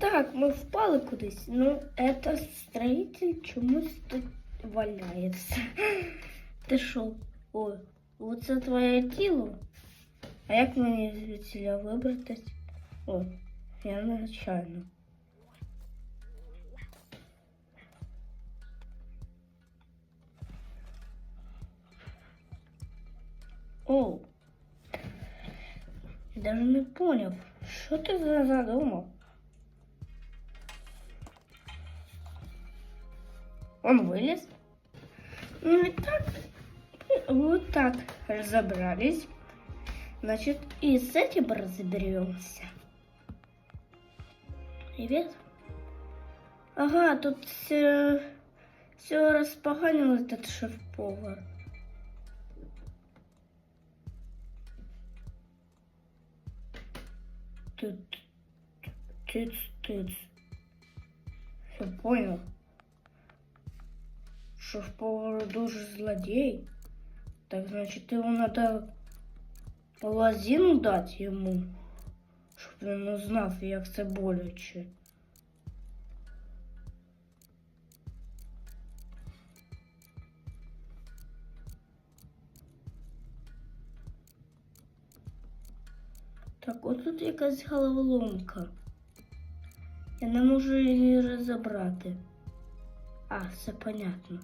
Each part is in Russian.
так, ми впали кудись. Ну, это строитель чомусь тут валяється. Ти що? Ой, оце твоє тіло? А як мені звідсіля вибратись? Ой, я нечайно. О, я даже не понял, що ти за- задумав? Он вылез. Ну и так, вот так разобрались. Значит, и с этим разберемся. Привет. Ага, тут все, все распоганил этот шеф-повар. Тут тыц, тыц. Все понял. Шеф-повар дуже злодей. Так значить йому треба лазину дати йому, щоб він не знав, як це боляче. Так, от тут якась головоломка. Я не можу її розібрати. А, все понятно.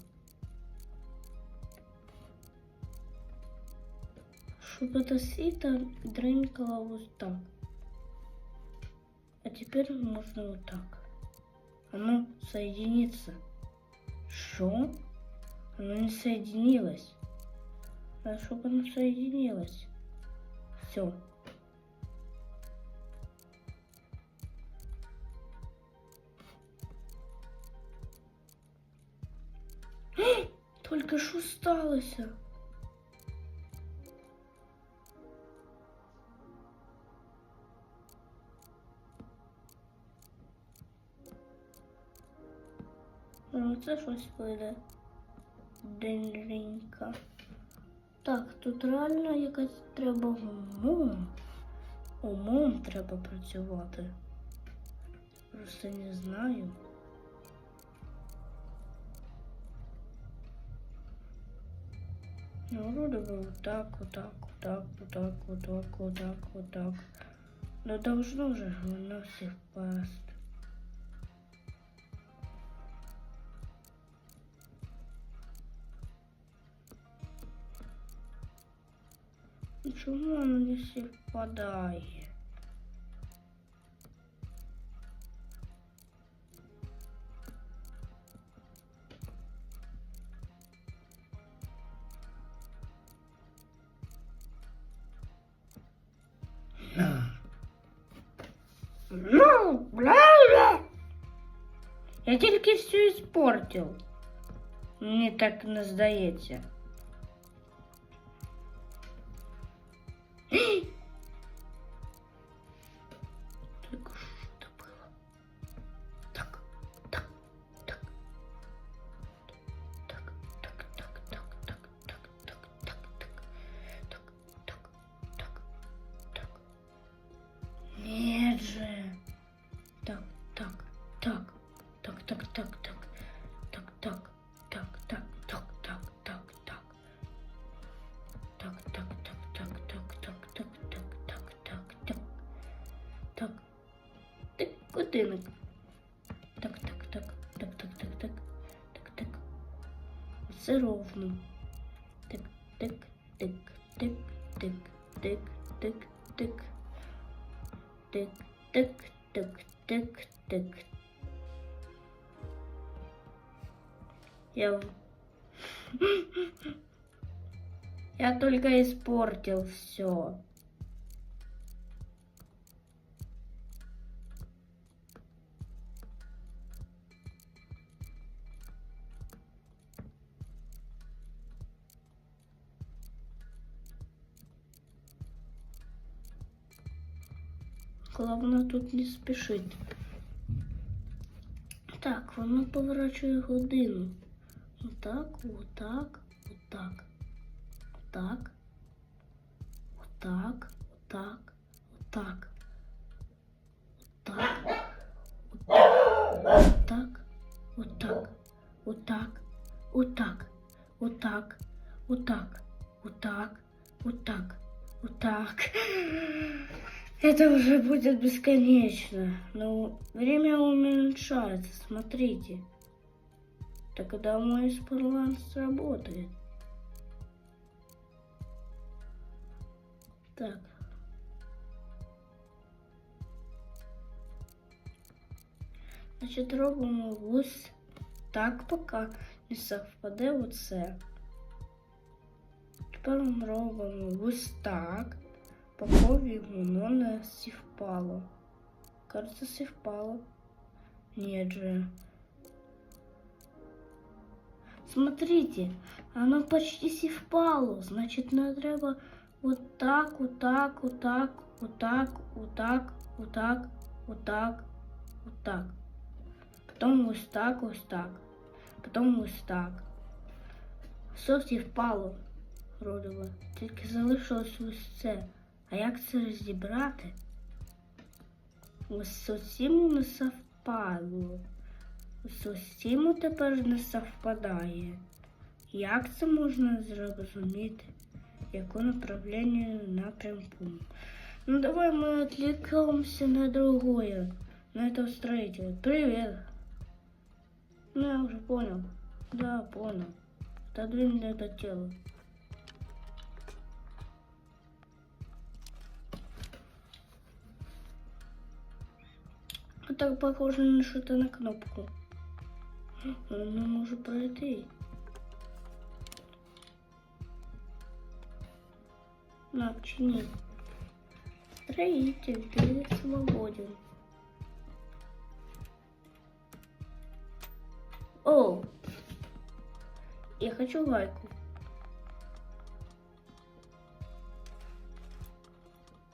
Это сито дрынькало вот так. А теперь можно вот так. Оно соединится. Что? Оно не соединилось. Надо, чтобы оно соединилось. Все. Только що сталося? Ну, це щось вийде. Денька. Так, тут реально якась треба умом. Умом треба працювати. Просто не знаю. Ну, вроде бы вот так, вот так, вот так, вот так, вот так, вот так, вот так. Но должно же оно совпасть. Ну, Чому воно не совпадає? Ну, бля-бля. Я тільки все испортил. Мені так не здається. Так, так, так, так, так, так, так, так, так, так, так, так. Так, так, так, так, так, так, так, так, так, так, так. Так. Тик, годинник. Так, так, так, так, так, так, так, так, так. Все ровно. Тик, тик, тик, тик, тик, тик, тик, тик. Тик, тик, тик, тик, тик. Я... Я только испортил все. Главное тут не спішити. Так, воно поворачує годину. Отак, отак, отак. Отак. Отак, отак, отак. Отак. так, отак, отак, отак, отак, отак, отак, отак, отак. Это уже будет бесконечно. Но время уменьшается, смотрите. Тогда мой спарлан сработает. Так. Значить, робимо ось так, поки не совпаде оце. Тепер ми робимо ось так, поки воно не совпало. Кажется, совпало. Нет же. Смотрите, оно почти совпало. Значит, нам треба вот так, вот так, вот так, вот так, вот так, вот так, вот так, вот так. Потом ось так, ось так. Потом ось так. Все впало, родило. Тільки залишилось ось це. А як це розібрати? Ось з цим не совпало. Ось цим тепер не совпадає. Як це можна зрозуміти? Яке направлення напрямку? Ну давай мы отвлекемся на другое. На этого строителя. Привет. Ну, я уже понял. Да, понял. Отодвинь это тело. Это похоже на что-то на кнопку. Ну, может пройти. На, чини. Строитель, ты свободен. О, я хочу лайку.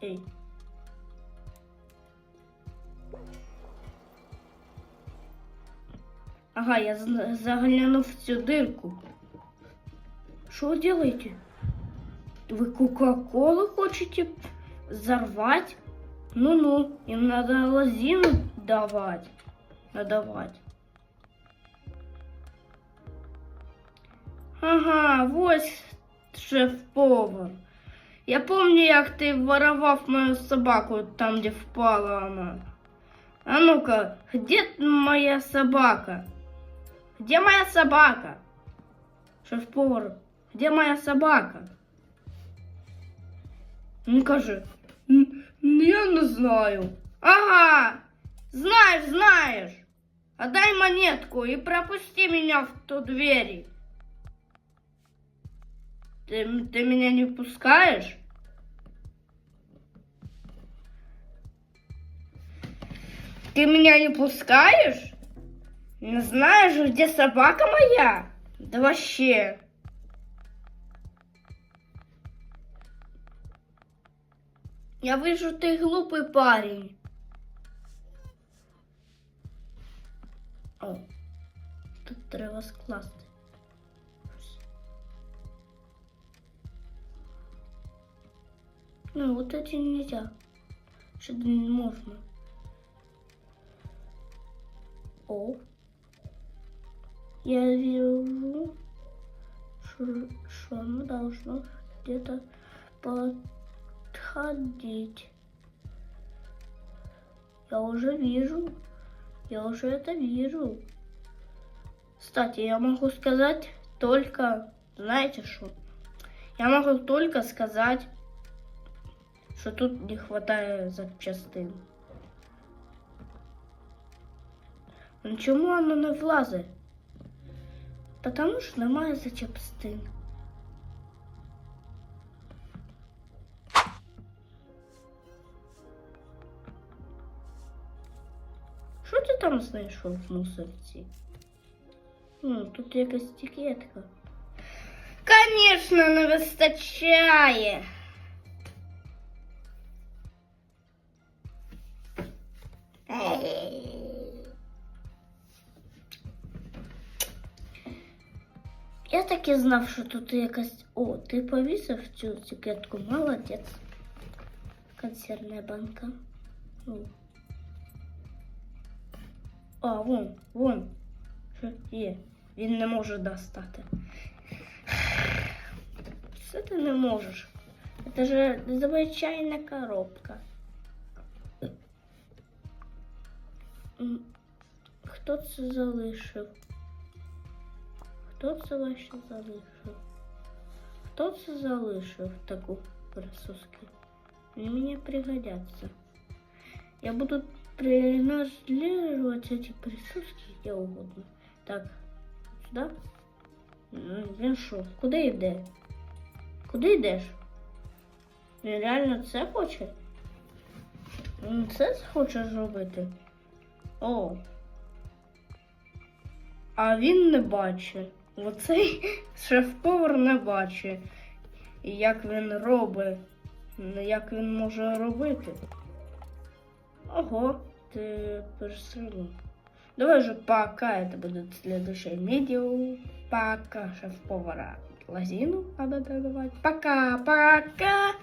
Эй. Ага, я за- загляну в цю дырку. Что вы делаете? Вы Кока-Колу хотите взорвать? Ну-ну, им надо лозину давать. Надавать. Ага, ось шеф-повар. Я помню, як ти воровав мою собаку там, де впала вона. А ну-ка, где моя собака? Где моя собака? Шеф-повар, где моя собака? Ну кажи. «М, Я не знаю. Ага, знаешь, знаешь. Отдай монетку и пропусти меня в ту двери. Ты, ты меня не пускаешь? Ты меня не пускаешь? Не знаешь, где собака моя? Да вообще. Я вижу, ты глупый парень. О, тут треба скласти. Ну, вот эти нельзя. Что не можно. О. Я вижу, что, что оно должно где-то подходить. Я уже вижу. Я уже это вижу. Кстати, я могу сказать только, знаете что? Я могу только сказать, що тут не хватає запчастин. Ну чому воно не влазить? Потому що немає запчастин. Що ти там знайшов в мусорці? Ну, тут якась етикетка. Конечно, не вистачає. Я так і знав, що тут якась. О, ти повісив цю етикетку, молодець. Консервна банка. А, вон, вон. Що є? Він не може достати. Це ти не можеш. Це ж звичайна коробка. Хто це залишив? Хто це ваше залишив? Хто це залишив таку присоски? Они мне пригодятся. Я буду принаследовать эти присоски где угодно. Так, сюда. Ну, Він що? Куди йде? Куди йдеш? Він реально це хоче? Він це хоче зробити? О. А він не бачить. Оцей шеф-повар не бачить. Як він робить. Як він може робити? Ого, ти перестрілив. Давай же пока это будет следующее видео. Пока шеф-повара Лазину надо давать. Пока, пока.